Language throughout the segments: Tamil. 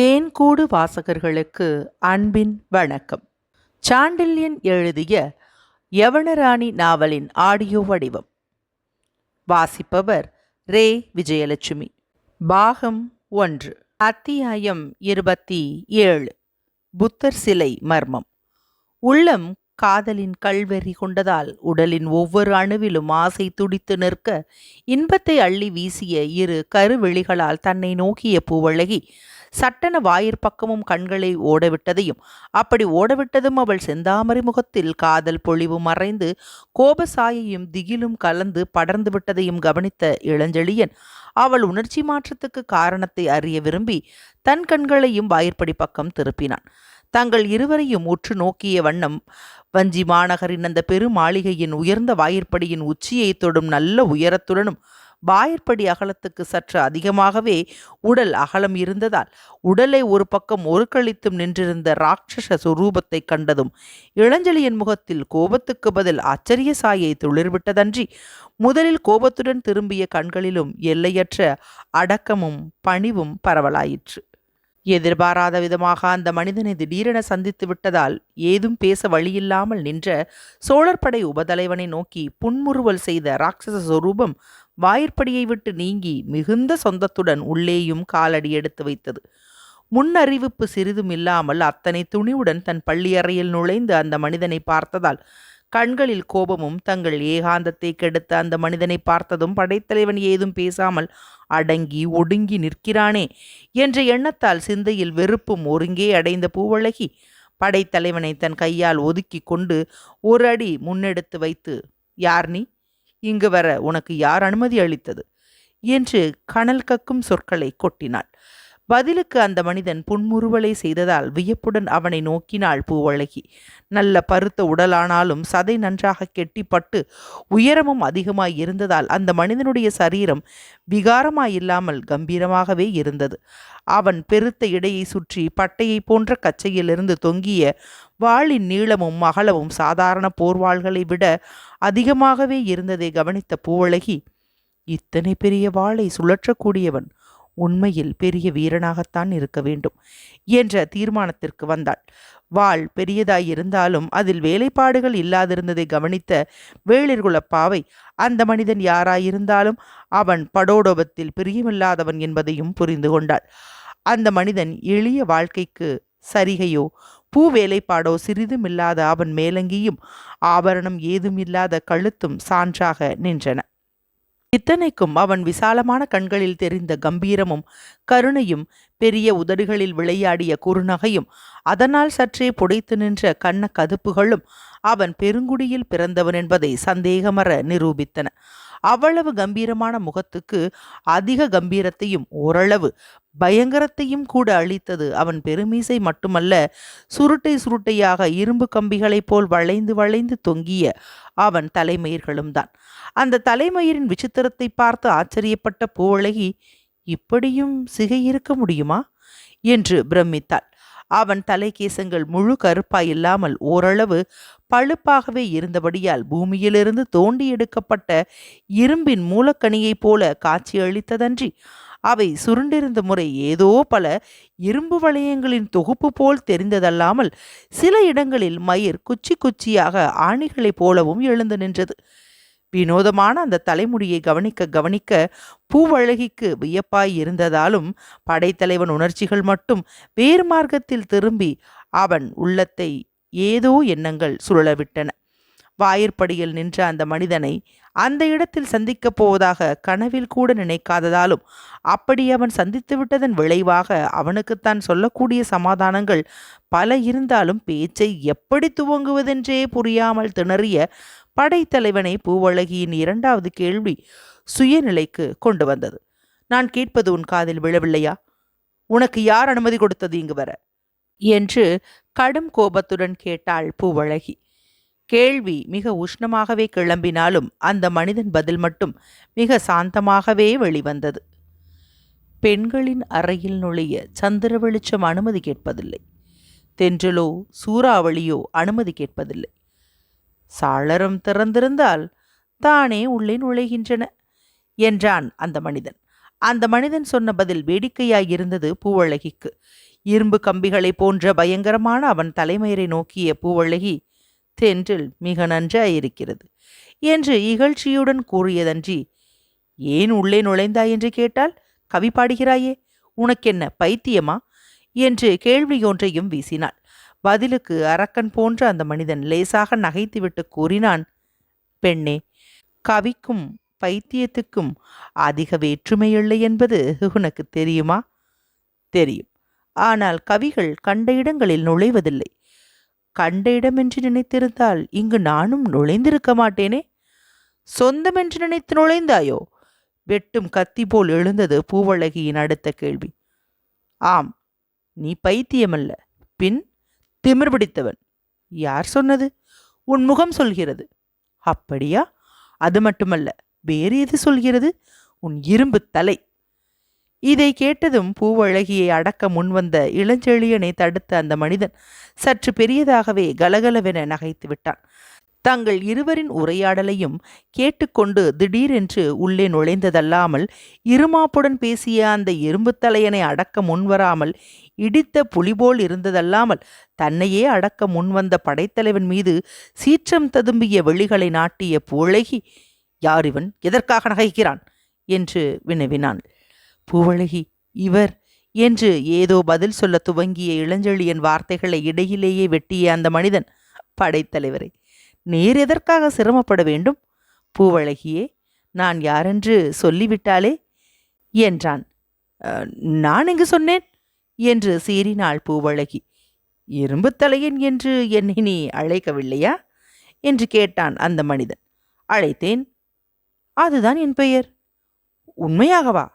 தேன்கூடு வாசகர்களுக்கு அன்பின் வணக்கம். சாண்டில்யன் எழுதிய யவனராணி நாவலின் ஆடியோ வடிவம். வாசிப்பவர் ரே. விஜயலட்சுமி. பாகம் ஒன்று. அத்தியாயம் இருபத்தி ஏழு. புத்தர் சிலை மர்மம். உள்ளம் காதலின் கல்வெறி கொண்டதால் உடலின் ஒவ்வொரு அணுவிலும் ஆசை துடித்து நிற்க இன்பத்தை அள்ளி வீசிய இரு கருவெளிகளால் தன்னை நோக்கிய பூவழகி சட்டென வாயிற்பக்கமும் கண்களை ஓடவிட்டதையும் அப்படி ஓடவிட்டதும் அவள் செந்தாமரை முகத்தில் காதல் பொழிவு மறைந்து கோபசாயையும் திகிலும் கலந்து படர்ந்து விட்டதையும் கவனித்த இளஞ்செழியன் அவள் உணர்ச்சி மாற்றத்துக்கு காரணத்தை அறிய விரும்பி தன் கண்களையும் வாயிற்படி பக்கம் திருப்பினான். தங்கள் இருவரையும் உற்று நோக்கிய வண்ணம் வஞ்சி மாநகரின் அந்த பெரு மாளிகையின் உயர்ந்த வாயிற்படியின் உச்சியை தொடும் நல்ல உயரத்துடனும் வாயிற்படி அகலத்துக்கு சற்று அதிகமாகவே உடல் அகலம் இருந்ததால் உடலை ஒரு பக்கம் ஒருக்களித்தும் நின்றிருந்த ராட்சச சுரூபத்தை கண்டதும் இளஞ்சலியின் முகத்தில் கோபத்துக்கு பதில் ஆச்சரிய சாயை துளிர்விட்டதன்றி முதலில் கோபத்துடன் திரும்பிய கண்களிலும் எல்லையற்ற அடக்கமும் பணிவும் பரவலாயிற்று. எதிர்பாராத விதமாக அந்த மனிதனை திடீரென சந்தித்து விட்டதால் ஏதும் பேச வழியில்லாமல் நின்ற சோழற்படை உபதலைவனை நோக்கி புன்முறுவல் செய்த ராட்சச சொரூபம் வாயிற்படியை விட்டு நீங்கி மிகுந்த சொந்தத்துடன் உள்ளேயும் காலடி எடுத்து வைத்தது. முன்னறிவிப்பு சிறிதும் இல்லாமல் அத்தனை துணிவுடன் தன் பள்ளியறையில் நுழைந்து அந்த மனிதனை பார்த்ததால் கண்களில் கோபமும் தங்கள் ஏகாந்தத்தை கெடுத்த அந்த மனிதனை பார்த்ததும் படைத்தலைவன் ஏதும் பேசாமல் அடங்கி ஒடுங்கி நிற்கிறானே என்ற எண்ணத்தால் சிந்தையில் வெறுப்பும் ஒருங்கே அடைந்த பூவழகி படைத்தலைவனை தன் கையால் ஒதுக்கி கொண்டு ஒரு அடி முன்னெடுத்து வைத்து யார் நீ? இங்கு வர உனக்கு யார் அனுமதி அளித்தது? என்று கனல் கக்கும் சொற்களை கொட்டினாள். பதிலுக்கு அந்த மனிதன் புன்முறுவலை செய்ததால் வியப்புடன் அவனை நோக்கினாள் பூவழகி. நல்ல பருத்த உடலானாலும் சதை நன்றாக கெட்டிப்பட்டு உயரமும் அதிகமாய் இருந்ததால் அந்த மனிதனுடைய சரீரம் விகாரமாயில்லாமல் கம்பீரமாகவே இருந்தது. அவன் பெருத்த இடையை சுற்றி பட்டையை போன்ற கச்சையிலிருந்து தொங்கிய வாளின் நீளமும் அகலமும் சாதாரண போர்வாள்களை விட அதிகமாகவே இருந்ததை கவனித்த பூவழகி இத்தனை பெரிய வாளை சுழற்றக்கூடியவன் உண்மையில் பெரிய வீரனாகத்தான் இருக்க வேண்டும் என்ற தீர்மானத்திற்கு வந்தாள். வாள் பெரியதாயிருந்தாலும் அதில் வேலைப்பாடுகள் இல்லாதிருந்ததை கவனித்த வேளிர்குலப்பாவை அந்த மனிதன் யாராயிருந்தாலும் அவன் படோடோபத்தில் பிரியமில்லாதவன் என்பதையும் புரிந்து கொண்டாள். அந்த மனிதன் எளிய வாழ்க்கைக்கு சரிகையோ பூ வேலைப்பாடோ சிறிதுமில்லாத அவன் மேலங்கியும் ஆபரணம் ஏதுமில்லாத கழுத்தும் சான்றாக நின்றன. இத்தனைக்கும் அவன் விசாலமான கண்களில் தெரிந்த கம்பீரமும் கருணையும் பெரிய உதடுகளில் விளையாடிய குறுநகையும் அதனால் சற்றே புடைத்து நின்ற கண்ண கதுப்புகளும் அவன் பெருங்குடியில் பிறந்தவன் என்பதை சந்தேகமற நிரூபித்தன. அவ்வளவு கம்பீரமான முகத்துக்கு அதிக கம்பீரத்தையும் ஓரளவு பயங்கரத்தையும் கூட அளித்தது. அவன் பெருமீசை மட்டுமல்ல சுருட்டை சுருட்டையாக இரும்பு கம்பிகளைப் போல் வளைந்து வளைந்து தொங்கிய அவன் தலைமயிர்களும் தான். அந்த தலைமயிரின் விசித்திரத்தை பார்த்து ஆச்சரியப்பட்ட பூவழகி இப்படியும் சிகை இருக்க முடியுமா? என்று பிரமித்தாள். அவன் தலைகேசங்கள் முழு கருப்பாய் இல்லாமல் ஓரளவு பழுப்பாகவே இருந்தபடியால் பூமியிலிருந்து தோண்டி எடுக்கப்பட்ட இரும்பின் மூலக்கணியைப் போல காட்சியளித்ததன்றி அவை சுருண்டிருந்த முறை ஏதோ பல இரும்பு வளையங்களின் தொகுப்பு போல் தெரிந்ததல்லாமல் சில இடங்களில் மயிர் குச்சி குச்சியாக ஆணிகளைப் போலவும் எழுந்து நின்றது. வினோதமான அந்த தலைமுடியை கவனிக்க கவனிக்க பூவழகிக்கு வியப்பாய் இருந்ததாலும் படைத்தலைவன் உணர்ச்சிகள் மட்டும் வேறு மார்க்கத்தில் திரும்பி அவன் உள்ளத்தை ஏதோ எண்ணங்கள் சுழலவிட்டன. வாயிற்படியில் நின்ற அந்த மனிதனை அந்த இடத்தில் சந்திக்கப் போவதாக கனவில் கூட நினைக்காததாலும் அப்படி அவன் சந்தித்து விட்டதன் விளைவாக அவனுக்குத்தான் சொல்லக்கூடிய சமாதானங்கள் பல இருந்தாலும் பேச்சை எப்படி துவங்குவதென்றே புரியாமல் திணறிய படைத்தலைவனை பூவழகியின் இரண்டாவது கேள்வி சுயநிலைக்கு கொண்டு வந்தது. நான் கேட்பது உன் காதில் விழவில்லையா? உனக்கு யார் அனுமதி கொடுத்தது இங்கு வர? என்று கடும் கோபத்துடன் கேட்டாள் பூவழகி. கேள்வி மிக உஷ்ணமாகவே கிளம்பினாலும் அந்த மனிதன் பதில் மட்டும் மிக சாந்தமாகவே வெளிவந்தது. பெண்களின் அறையில் நுழைய சந்திர வெளிச்சம் அனுமதி கேட்பதில்லை. தென்றலோ சூறாவளியோ அனுமதி கேட்பதில்லை. சாளரம் திறந்திருந்தால் தானே உள்ளே நுழைகின்றன என்றான் அந்த மனிதன். அந்த மனிதன் சொன்ன பதில் வேடிக்கையாயிருந்தது பூவழகிக்கு. இரும்பு கம்பிகளை போன்ற பயங்கரமான அவன் தலைமயிரை நோக்கிய பூவழகி தென்றில் மிக நன்றாயிருக்கிறது என்று இகழ்ச்சியுடன் கூறியதன்றி ஏன் உள்ளே நுழைந்தாய்? என்று கேட்டால் கவி பாடுகிறாயே உனக்கென்ன பைத்தியமா? என்று கேள்வியொன்றையும் வீசினாள். பதிலுக்கு அரக்கன் போன்ற அந்த மனிதன் லேசாக நகைத்துவிட்டு கூறினான் பெண்ணே கவிக்கும் பைத்தியத்துக்கும் அதிக வேற்றுமையில்லை என்பது உனக்கு தெரியுமா? தெரியும். ஆனால் கவிகள் கண்ட இடங்களில் நுழைவதில்லை. கண்ட இடமென்று நினைத்திருந்தால் இங்கு நானும் நுழைந்திருக்க மாட்டேனே? சொந்தம் என்று நினைத்து நுழைந்தாயோ? வெட்டும் கத்தி போல் எழுந்தது பூவழகியின் அடுத்த கேள்வி. ஆம் நீ பைத்தியமல்ல. பின் திமிர் பிடித்தவன் யார் சொன்னது? உன் முகம் சொல்கிறது. அப்படியா? அது மட்டுமல்ல வேறு எது சொல்கிறது? உன் இரும்பு தலை. இதை கேட்டதும் பூவழகியை அடக்க முன்வந்த இளஞ்செழியனை தடுத்த அந்த மனிதன் சற்று பெரியதாகவே கலகலவென நகைத்து விட்டான். தங்கள் இருவரின் உரையாடலையும் கேட்டுக்கொண்டு திடீரென்று உள்ளே நுழைந்ததல்லாமல் இருமாப்புடன் பேசிய அந்த இரும்புத்தலையனை அடக்க முன்வராமல் இடித்த புலிபோல் இருந்ததல்லாமல் தன்னையே அடக்க முன்வந்த படைத்தலைவன் மீது சீற்றம் ததும்பிய வெளிகளை நாட்டிய பூவழகி யார் இவன்? எதற்காக நகைக்கிறான்? என்று வினவினான். பூவழகி இவர் என்று ஏதோ பதில் சொல்ல துவங்கிய இளஞ்செழியன் வார்த்தைகளை இடையிலேயே வெட்டிய அந்த மனிதன் படைத்தலைவரை நீர் எதற்காக சிரமப்பட வேண்டும்? பூவழகியே நான் யாரென்று சொல்லிவிட்டாலே? என்றான். நான் இங்கு சொன்னேன் என்று சீறினாள் பூவழகி. இரும்புத் தலையன் என்று என்னை நீ அழைக்கவில்லையா? என்று கேட்டான் அந்த மனிதன். அழைத்தேன். அதுதான் என் பெயர். உண்மையாகவா?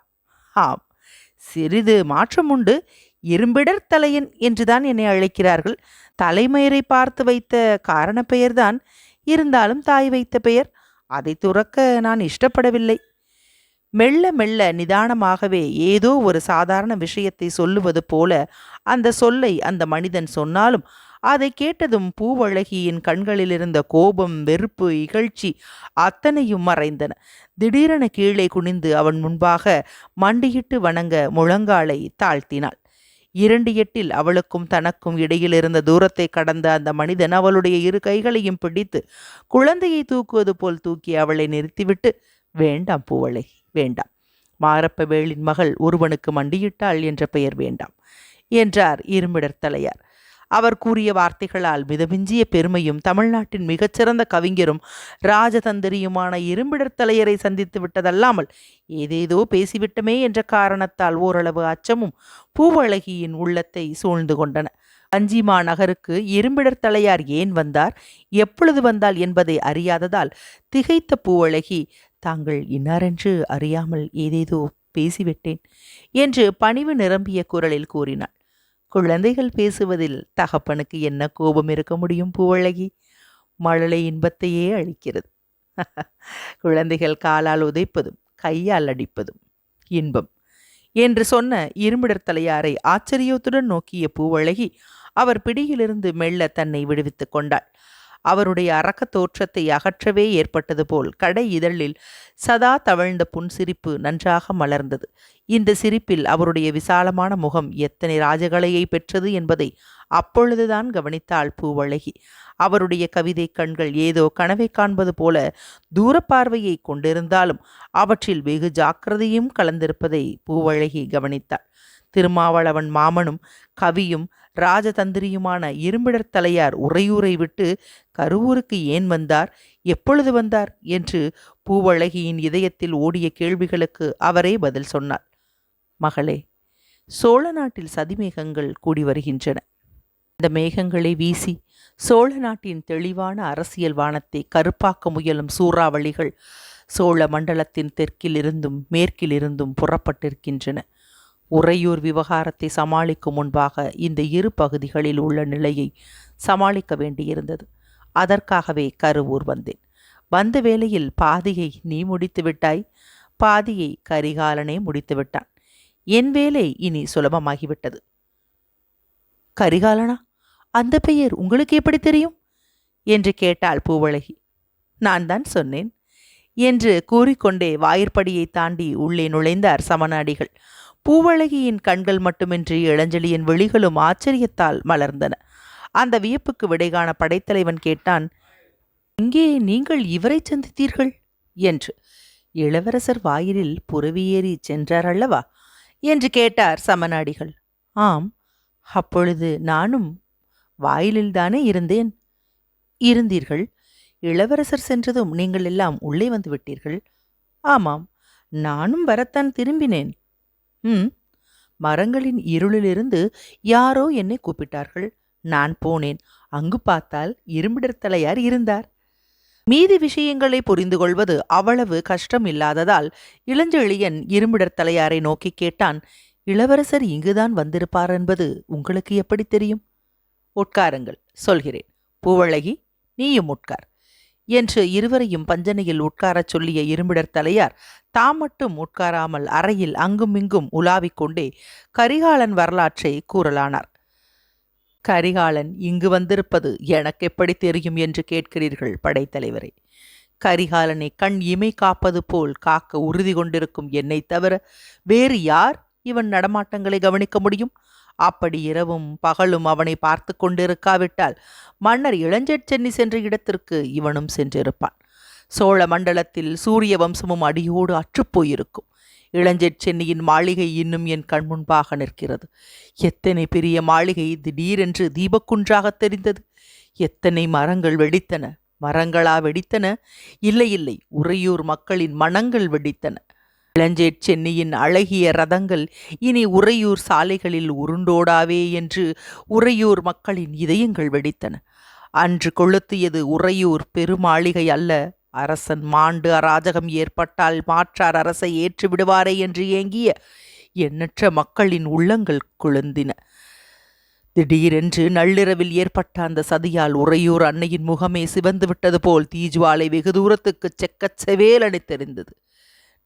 ஆம். சிறிது மாற்றம் உண்டு. இரும்பிடர் தலையன் என்றுதான் என்னை அழைக்கிறார்கள். தலைமயிரை பார்த்து வைத்த காரண பெயர்தான். இருந்தாலும் தாய் வைத்த பெயர். அதை துறக்க நான் இஷ்டப்படவில்லை. மெல்ல மெல்ல நிதானமாகவே ஏதோ ஒரு சாதாரண விஷயத்தை சொல்லுவது போல அந்த சொல்லை அந்த மனிதன் சொன்னாலும் அதை கேட்டதும் பூவழகியின் கண்களில் இருந்த கோபம் வெறுப்பு இகழ்ச்சி அத்தனையும் மறைந்தன. திடீரென கீழே குனிந்து அவன் முன்பாக மண்டியிட்டு வணங்க முழங்காலை தாழ்த்தினாள். இரண்டு எட்டில் அவளுக்கும் தனக்கும் இடையில் இருந்த தூரத்தை கடந்த அந்த மனிதன் அவளுடைய இரு கைகளையும் பிடித்து குழந்தையை தூக்குவது போல் தூக்கி அவளை நிறுத்திவிட்டு வேண்டாம் பூவழகி வேண்டாம். மாரப்ப வேளின் மகள் ஒருவனுக்கு மண்டியிட்டாள் என்ற பெயர் வேண்டாம் என்றார் இருமிடர் தலையார். அவர் கூறிய வார்த்தைகளால் மிதமிஞ்சிய பெருமையும் தமிழ்நாட்டின் மிகச்சிறந்த கவிஞரும் ராஜதந்திரியுமான இரும்பிடர் தலையரை சந்தித்து விட்டதல்லாமல் ஏதேதோ பேசிவிட்டமே என்ற காரணத்தால் ஓரளவு அச்சமும் பூவழகியின் உள்ளத்தை சூழ்ந்து கொண்டன. அஞ்சிமா நகருக்கு இரும்பிடர் தலையார் ஏன் வந்தார்? எப்பொழுது வந்தால் என்பதை அறியாததால் திகைத்த பூவழகி தாங்கள் இன்னாரென்று அறியாமல் ஏதேதோ பேசிவிட்டேன் என்று பணிவு நிரம்பிய குரலில் கூறினாள். குழந்தைகள் பேசுவதில் தகப்பனுக்கு என்ன கோபம் இருக்க முடியும் பூவழகி? மழலை இன்பத்தையே அளிக்கிறது குழந்தைகள் காலால் உதைப்பதும் கையால் அடிப்பதும் இன்பம் என்று சொன்ன இருமிடர் தலையாரை ஆச்சரியத்துடன் நோக்கிய பூவழகி அவர் பிடியிலிருந்து மெல்ல தன்னை விடுவித்துக் கொண்டாள். அவருடைய அரக்கத் தோற்றத்தை அகற்றவே ஏற்பட்டது போல் கடை இதழில் சதா தவழ்ந்த புன்சிரிப்பு நன்றாக மலர்ந்தது. இந்த சிரிப்பில் அவருடைய விசாலமான முகம் எத்தனை ராஜகலையை பெற்றது என்பதை அப்பொழுதுதான் கவனித்தாள் பூவழகி. அவருடைய கவிதை கண்கள் ஏதோ கனவை காண்பது போல தூரப்பார்வையை கொண்டிருந்தாலும் அவற்றில் வெகு ஜாக்கிரதையும் கலந்திருப்பதை பூவழகி கவனித்தாள். திருமாவளவன் மாமனும் கவியும் ராஜதந்திரியுமான இரும்பிடர் தலையார் உரையூரை விட்டு கருவூருக்கு ஏன் வந்தார்? எப்பொழுது வந்தார்? என்று பூவழகியின் இதயத்தில் ஓடிய கேள்விகளுக்கு அவரே பதில் சொன்னார். மகளே சோழ நாட்டில் சதிமேகங்கள் கூடி வருகின்றன. இந்த மேகங்களை வீசி சோழ நாட்டின் தெளிவான அரசியல் வானத்தை கருப்பாக்க முயலும் சூறாவளிகள் சோழ மண்டலத்தின் தெற்கிலிருந்தும் மேற்கிலிருந்தும் புறப்பட்டிருக்கின்றன. உறையூர் விவகாரத்தை சமாளிக்கும் முன்பாக இந்த இரு பகுதிகளில் உள்ள நிலையை சமாளிக்க வேண்டியிருந்தது. அதற்காகவே கருவூர் வந்தேன். வந்த வேளையில் பாதியை நீ முடித்து விட்டாய்? பாதியை கரிகாலனே முடித்து விட்டான். என் வேலை இனி சுலபமாகிவிட்டது. கரிகாலனா? அந்த பெயர் உங்களுக்கு எப்படி தெரியும்? என்று கேட்டாள் பூவழகி. நான் தான் சொன்னேன். என்று கூறிக்கொண்டே வாயிற்படியை தாண்டி உள்ளே நுழைந்தார் சமநாடிகள். பூவழகியின் கண்கள் மட்டுமின்றி இளஞ்சலியின் விழிகளும் ஆச்சரியத்தால் மலர்ந்தன. அந்த வியப்புக்கு விடைகாண படைத்தலைவன் கேட்டான் இங்கே நீங்கள் இவரை சந்தித்தீர்கள்? என்று. இளவரசர் வாயிலில் புறவியேறி சென்றார் அல்லவா? என்று கேட்டார் சமநாடிகள். ஆம் அப்பொழுது நானும் வாயிலில்தானே இருந்தேன்? இருந்தீர்கள். இளவரசர் சென்றதும் நீங்கள் எல்லாம் உள்ளே வந்து விட்டீர்கள்? ஆமாம் நானும் வரத்தான் திரும்பினேன். ம் மரங்களின் இருளிலிருந்து யாரோ என்னை கூப்பிட்டார்கள். நான் போனேன். அங்கு பார்த்தால் இரும்பிடர் தலையார் இருந்தார். மீதி விஷயங்களை புரிந்து கொள்வது அவ்வளவு கஷ்டம் இல்லாததால் இளஞ்செழியன் இரும்பிடர் தலையாரை நோக்கி கேட்டான் இளவரசர் இங்குதான் வந்திருப்பார் என்பது உங்களுக்கு எப்படி தெரியும்? உட்காருங்கள் சொல்கிறேன். பூவழகி நீயும் உட்கார். என்று இருவரையும் பஞ்சனையில் உட்காரச் சொல்லிய இரும்பிடர் தலையார் தாம் மட்டும் உட்காராமல் அறையில் அங்குமிங்கும் உலாவிக் கொண்டே கரிகாலன் வரலாற்றை கூறலானார். கரிகாலன் இங்கு வந்திருப்பது எனக்கு எப்படி தெரியும் என்று கேட்கிறீர்கள் படைத்தலைவரே? கரிகாலனை கண் இமை காப்பது போல் காக்க உறுதி கொண்டிருக்கும் என்னை தவிர வேறு யார் இவன் நடமாட்டங்களை கவனிக்க முடியும்? அப்படி இரவும் பகலும் அவனை பார்த்து கொண்டிருக்காவிட்டால் மன்னர் இளஞ்செட் சென்னி சென்ற இடத்திற்கு இவனும் சென்றிருப்பான். சோழ மண்டலத்தில் சூரிய வம்சமும் அடியோடு அற்றுப்போயிருக்கும் இளஞ்செட் சென்னியின் மாளிகை இன்னும் என் கண் முன்பாக நிற்கிறது. எத்தனை பெரிய மாளிகை திடீரென்று தீபக்குன்றாக தெரிந்தது. எத்தனை மரங்கள் வெடித்தன. மரங்களா வெடித்தன? இல்லை இல்லை. உறையூர் மக்களின் மனங்கள் வெடித்தன. இளஞ்சேட் சென்னியின் அழகிய ரதங்கள் இனி உறையூர் சாலைகளில் உருண்டோடாவே என்று உறையூர் மக்களின் இதயங்கள் வெடித்தன. அன்று கொளுத்தியது உறையூர் பெருமாளிகை அல்ல. அரசன் மாண்டு அராஜகம் ஏற்பட்டால் மாற்றார் அரசை ஏற்று விடுவாரே என்று ஏங்கிய எண்ணற்ற மக்களின் உள்ளங்கள் குழுந்தின. திடீரென்று நள்ளிரவில் ஏற்பட்ட அந்த சதியால் உறையூர் அன்னையின் முகமே சிவந்து விட்டது போல் தீஜ்வாலை வெகு தூரத்துக்கு செக்கச் செவேல் தெரிந்தது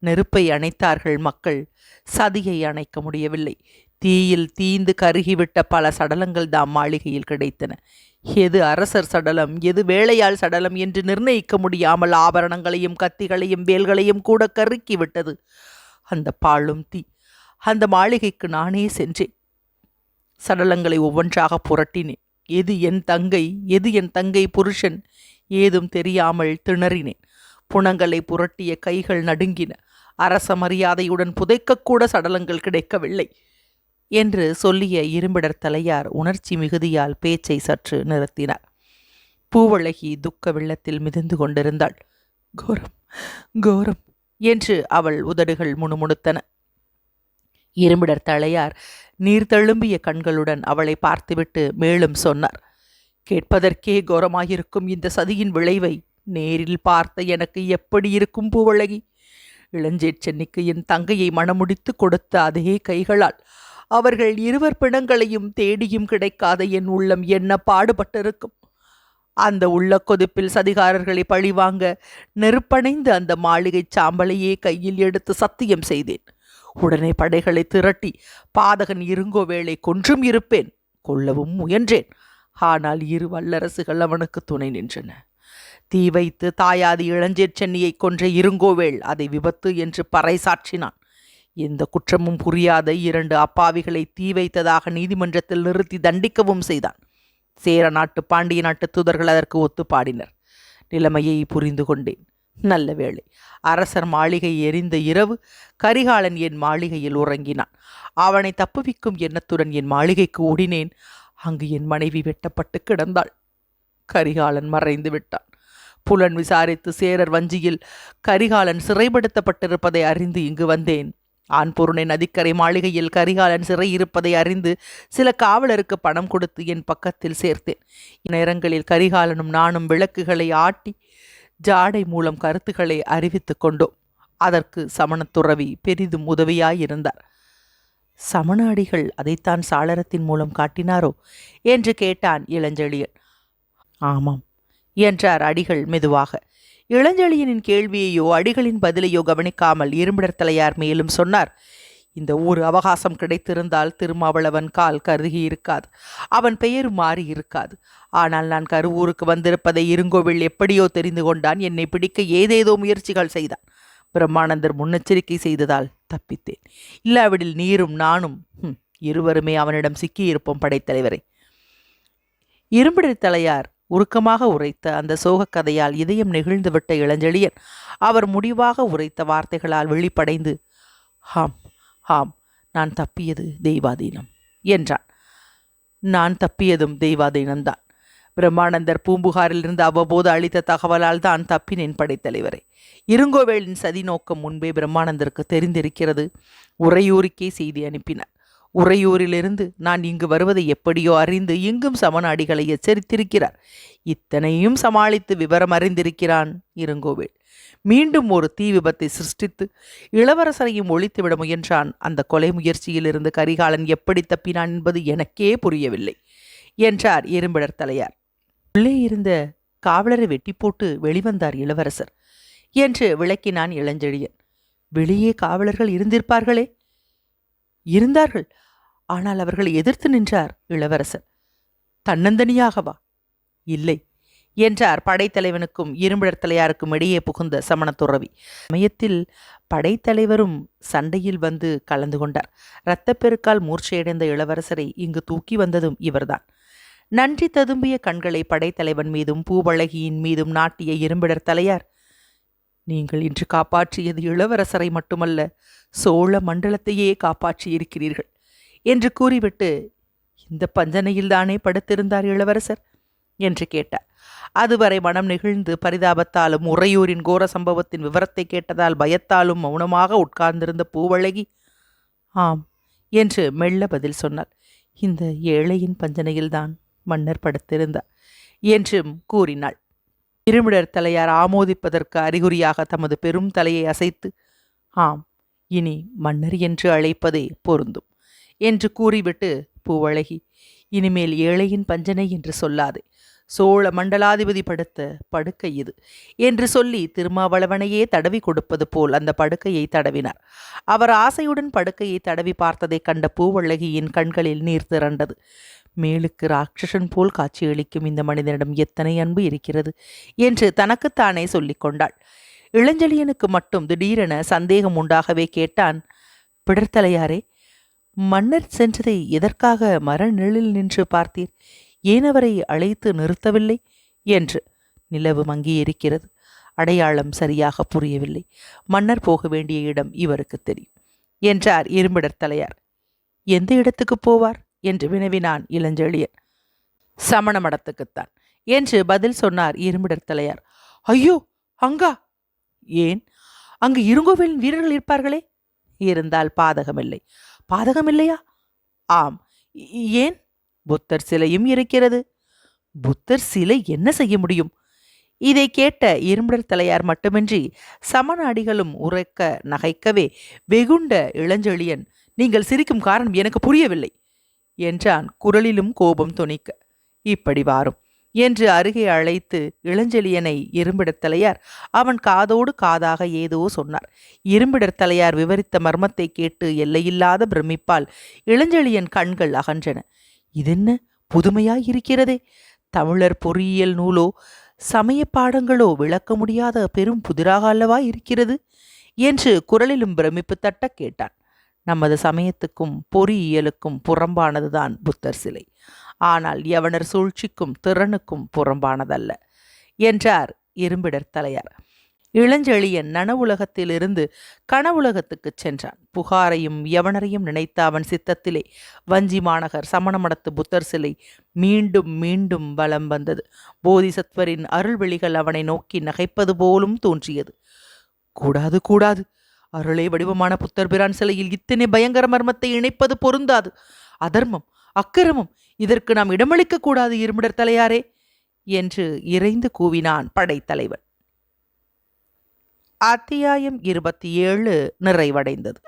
நெருப்பை அணைத்தார்கள் மக்கள். சதியை அணைக்க முடியவில்லை. தீயில் தீந்து கருகிவிட்ட பல சடலங்கள் தாம் மாளிகையில் கிடைத்தன. எது அரசர் சடலம் எது வேளையாள் சடலம் என்று நிர்ணயிக்க முடியாமல் ஆபரணங்களையும் கத்திகளையும் வேல்களையும் கூட கருக்கி விட்டது அந்த பாழும் தீ அந்த மாளிகைக்கு நானே சென்றேன். சடலங்களை ஒவ்வொன்றாக புரட்டினேன். எது என் தங்கை எது என் தங்கை புருஷன் ஏதும் தெரியாமல் திணறினேன். புணங்களை புரட்டிய கைகள் நடுங்கின. அரச மரியாதையுடன் புதைக்கக்கூட சடலங்கள் கிடைக்கவில்லை. என்று சொல்லிய இரும்பிடர் தலையார் உணர்ச்சி மிகுதியால் பேச்சை சற்று நிறுத்தினார். பூவழகி துக்க வெள்ளத்தில் மிதந்து கொண்டிருந்தாள். கோரம் கோரம் என்று அவள் உதடுகள் முணுமுணுத்தன. இரும்பிடர் தலையார் நீர்தழும்பிய கண்களுடன் அவளை பார்த்துவிட்டு மேலும் சொன்னார். கேட்பதற்கே கோரமாயிருக்கும் இந்த சதியின் விளைவை நேரில் பார்த்த எனக்கு எப்படி இருக்கும் பூவழகி? இளஞ்சேட் சென்னிக்கு என் தங்கையை மணமுடித்து கொடுத்த அதே கைகளால் அவர்கள் இருவர் பிணங்களையும் தேடியும் கிடைக்காத என் உள்ளம் என்ன பாடுபட்டிருக்கும். அந்த உள்ள கொதிப்பில் சதிகாரர்களை பழிவாங்க நெருப்பணைந்து அந்த மாளிகை சாம்பலையே கையில் எடுத்து சத்தியம் செய்தேன். உடனே படைகளை திரட்டி பாதகன் இருங்கோவேளை கொன்றும் இருப்பேன் கொல்லவும் முயன்றேன். ஆனால் இரு வல்லரசுகள் அவனுக்கு துணை நின்றன. தீ வைத்து தாயாதி இளஞ்சேர் சென்னியை கொன்ற இருங்கோவேள் அதை விபத்து என்று பறைசாற்றினான். எந்த குற்றமும் புரியாத இரண்டு அப்பாவிகளை தீ வைத்ததாக நீதிமன்றத்தில் நிறுத்தி தண்டிக்கவும் செய்தான். சேர நாட்டு பாண்டிய நாட்டு தூதர்கள் அதற்கு ஒத்துப்பாடினர். நிலைமையை புரிந்து கொண்டேன். நல்ல வேளை. அரசர் மாளிகை எரிந்த இரவு கரிகாலன் என் மாளிகையில் உறங்கினான். அவனை தப்புவிக்கும் எண்ணத்துடன் என் மாளிகைக்கு ஓடினேன். அங்கு என் மனைவி வெட்டப்பட்டு கிடந்தாள். கரிகாலன் மறைந்து விட்டான். புலன் விசாரித்து சேரர் வஞ்சியில் கரிகாலன் சிறைப்படுத்தப்பட்டிருப்பதை அறிந்து இங்கு வந்தேன். ஆண்பொருணை நதிக்கரை மாளிகையில் கரிகாலன் சிறை இருப்பதை அறிந்து சில காவலருக்கு பணம் கொடுத்து என் பக்கத்தில் சேர்த்தேன். இந்நேரங்களில் கரிகாலனும் நானும் விளக்குகளை ஆட்டி ஜாடை மூலம் கருத்துக்களை அறிவித்து கொண்டோம். அதற்கு சமணத்துறவி பெரிதும் உதவியாயிருந்தார். சமணாடிகள் அதைத்தான் சாளரத்தின் மூலம் காட்டினாரோ? என்று கேட்டான் இளஞ்செழியன். ஆமாம் என்றார் அடிகள் மெதுவாக. இளஞ்செழியனின் கேள்வியையோ அடிகளின் பதிலையோ கவனிக்காமல் இரும்பிடர் தலையார் மேலும் சொன்னார் இந்த ஒரு அவகாசம் கிடைத்திருந்தால் திருமாவளவன் கால் கருகி இருக்காது. அவன் பெயர் மாறி இருக்காது. ஆனால் நான் கருவூருக்கு வந்திருப்பதை இருங்கோவில் எப்படியோ தெரிந்து கொண்டான். என்னை பிடிக்க ஏதேதோ முயற்சிகள் செய்தான். பிரம்மானந்தர் முன்னெச்சரிக்கை செய்ததால் தப்பித்தேன். இல்லாவிடில் நீரும் நானும் ஹும், இருவருமே அவனிடம் சிக்கியிருப்போம் படைத்தலைவரை இரும்பிடர் தலையார் உருக்கமாக உரைத்த அந்த சோகக் கதையால் இதயம் நெகிழ்ந்துவிட்ட இளஞ்செழியன் அவர் முடிவாக உரைத்த வார்த்தைகளால் வெளிப்படைந்து ஹாம் ஹாம் நான் தப்பியது தெய்வாதீனம் என்றான். நான் தப்பியதும் தெய்வாதீனம்தான் பிரம்மானந்தர் பூம்புகாரிலிருந்து அவ்வப்போது அளித்த தகவலால் தான் தப்பினேன் படைத்தலைவரே இருங்கோவேலின் சதி நோக்கம் முன்பே பிரம்மானந்தருக்கு தெரிந்திருக்கிறது. உறையூருக்கே செய்தி அனுப்பினார். உறையூரிலிருந்து நான் இங்கு வருவதை எப்படியோ அறிந்து இங்கும் சமநாடிகளை எச்சரித்திருக்கிறார். இத்தனையும் சமாளித்து விவரம் அறிந்திருக்கிறான் இருங்கோவில் மீண்டும் ஒரு தீ விபத்தை சிருஷ்டித்து இளவரசரையும் ஒழித்துவிட முயன்றான். அந்த கொலை முயற்சியிலிருந்து கரிகாலன் எப்படி தப்பினான் என்பது எனக்கே புரியவில்லை என்றார் இரும்பிடர் தலையார். உள்ளே இருந்த காவலரை வெட்டி போட்டு வெளிவந்தார் இளவரசர் என்று விளக்கினான் இளஞ்செழியன். வெளியே காவலர்கள் இருந்திருப்பார்களே இருந்தார்கள். ஆனால் அவர்களை எதிர்த்து நின்றார் இளவரசர் தன்னந்தனியாகவா இல்லை என்றார் படைத்தலைவனுக்கும் இரும்பிடர் தலையாருக்கும் இடையே புகுந்த சமணத்துறவி. சமயத்தில் படைத்தலைவரும் சண்டையில் வந்து கலந்து கொண்டார். இரத்தப்பெருக்கால் மூர்ச்சையடைந்த இளவரசரை இங்கு தூக்கி வந்ததும் இவர்தான். நன்றி ததும்பிய கண்களை படைத்தலைவன் மீதும் பூவழகியின் மீதும் நாட்டிய இரும்பிடர் தலையார் நீங்கள் இன்று காப்பாற்றியது இளவரசரை மட்டுமல்ல சோழ மண்டலத்தையே காப்பாற்றியிருக்கிறீர்கள் என்று கூறிவிட்டு இந்த பஞ்சனையில்தானே படுத்திருந்தார் இளவரசர்? என்று கேட்டார். அதுவரை மனம் நெகிழ்ந்து பரிதாபத்தாலும் உறையூரின் கோர சம்பவத்தின் விவரத்தை கேட்டதால் பயத்தாலும் மௌனமாக உட்கார்ந்திருந்த பூவழகி ஆம் என்று மெல்ல பதில் சொன்னாள். இந்த ஏழையின் பஞ்சனையில்தான் மன்னர் படுத்திருந்தார் என்றும் கூறினாள். இருமிடர் தலையார் ஆமோதிப்பதற்கு அறிகுறியாக தமது பெரும் தலையை அசைத்து ஆம் இனி மன்னர் என்று அழைப்பதே பொருந்தும் என்று கூறிவிட்டு பூவழகி இனிமேல் ஏழையின் பஞ்சனை என்று சொல்லாதே. சோழ மண்டலாதிபதி படுத்த படுக்கை இது என்று சொல்லி திருமாவளவனையே தடவி கொடுப்பது போல் அந்த படுக்கையை தடவினார். அவர் ஆசையுடன் படுக்கையை தடவி பார்த்ததைக் கண்ட பூவழகியின் கண்களில் நீர் திரண்டது. மேலுக்கு ராட்சசன் போல் காட்சியளிக்கும் இந்த மனிதனிடம் எத்தனை அன்பு இருக்கிறது? என்று தனக்குத்தானே சொல்லிக் கொண்டாள். இளஞ்செழியனுக்கு மட்டும் திடீரென சந்தேகம் உண்டாகவே கேட்டான் பிடர்த்தலையாரே மன்னர் சென்றதை எதற்காக மரநிழலில் நின்று பார்த்தீர்? ஏன் அவரை அழைத்து நிறுத்தவில்லை? என்று நிலவு மங்கியிருக்கிறது. அடையாளம் சரியாக புரியவில்லை. மன்னர் போக வேண்டிய இடம் இவருக்கு தெரியும் என்றார் இரும்பிடர் தலையார். எந்த இடத்துக்கு போவார்? என்று வினவினான் இளஞ்செழியன். சமண மடத்துக்குத்தான் என்று பதில் சொன்னார் இரும்பிடர் தலையார். ஐயோ அங்கா! ஏன்? அங்கு இருங்கோவிலின் வீரர்கள் இருப்பார்களே? இருந்தால் பாதகமில்லை. பாதகமில்லையா? ஆம். ஏன்? புத்தர் சிலையும் இருக்கிறது. புத்தர் சிலை என்ன செய்ய முடியும்? இதை கேட்ட இரும்படர் தலையார் மட்டுமின்றி சமநாடிகளும் உரைக்க நகைக்கவே வெகுண்ட இளஞ்செழியன் நீங்கள் சிரிக்கும் காரணம் எனக்கு புரியவில்லை என்றான் குரலிலும் கோபம் துணிக்க இப்படி வாரும் என்று அருகே அழைத்து இளஞ்செழியனை இரும்பிடத்தலையார் அவன் காதோடு காதாக ஏதோ சொன்னார். இரும்பிடத்தலையார் விவரித்த மர்மத்தை கேட்டு எல்லையில்லாத பிரமிப்பால் இளஞ்செழியன் கண்கள் அகன்றன. இதென்ன புதுமையாய் இருக்கிறதே தமிழர் பொறியியல் நூலோ சமய பாடங்களோ விளக்க முடியாத பெரும் புதிராக அல்லவா இருக்கிறது? என்று குரலிலும் பிரமிப்பு தட்ட கேட்டான். நமது சமயத்துக்கும் பொறியியலுக்கும் புறம்பானதுதான் புத்தர் சிலை. ஆனால் யவனர் சூழ்ச்சிக்கும் திறனுக்கும் புறம்பானதல்ல என்றார் இரும்பிடர் தலையார். இளஞ்செழியன் நனவுலகத்திலிருந்து கனவுலகத்துக்குச் சென்றான். புகாரையும் யவனரையும் நினைத்த அவன் சித்தத்திலே. வஞ்சி மாநகர் சமணமடத்து புத்தர் சிலை மீண்டும் மீண்டும் வலம் வந்தது. போதிசத்வரின் அருள்வெளிகள் அவனை நோக்கி நகைப்பது போலும் தோன்றியது. கூடாது கூடாது. அருளே வடிவமான புத்தர் பிரான் சிலையில் இத்தனை பயங்கர மர்மத்தை இணைப்பது பொருந்தாது. அதர்மம் அக்கிரமம் இதற்கு நாம் இடமளிக்க கூடாது இருமிடர் தலையாரே என்று இறைந்து கூவினான் படைத்தலைவன். அத்தியாயம் இருபத்தி ஏழு நிறைவடைந்தது.